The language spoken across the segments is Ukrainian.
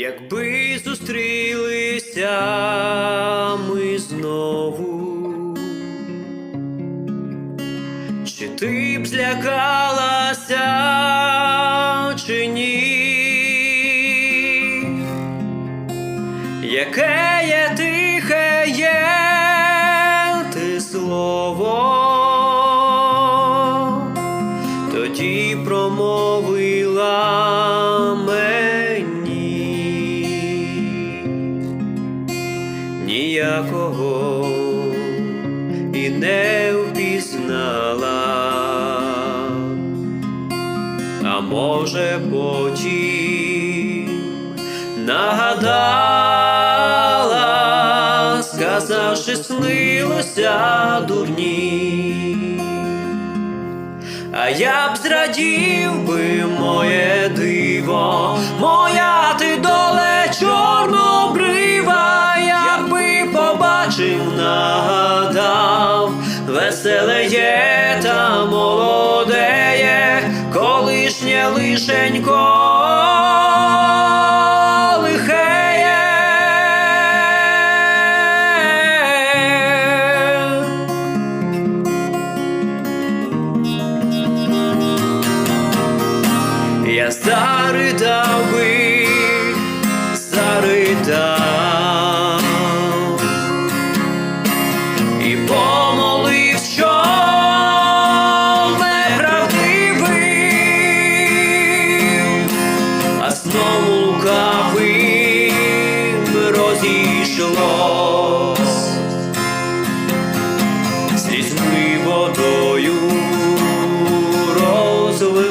Якби зустрілися ми знову, чи ти б злякалася, чи ні? Яке є тихе є ти слово, ніякого і не впізнала, а може потім нагадала, сказавши, снилося дурні. А я б зрадів би моє диво, нагадав, веселе є та молодеє, колишнє лишенько. Я заридав би, розійшлось слізьми водою розлилось,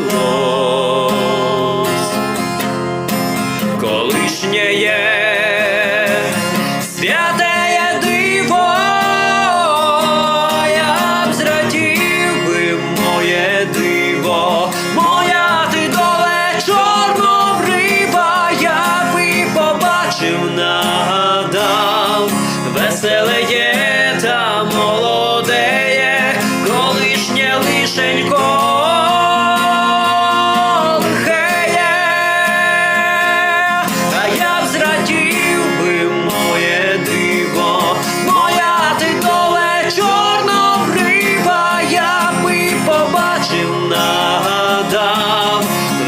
колишнє є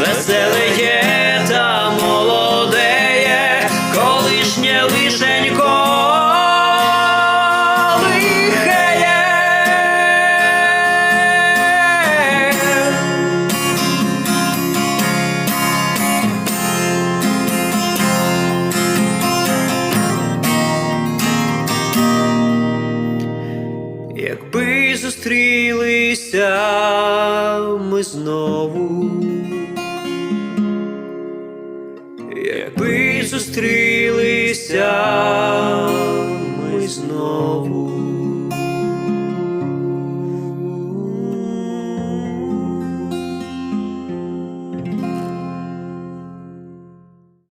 нагадав, веселе та молодеє, колишнє лишенько. лихеє. Якби зустрілися ми знову, зустрілися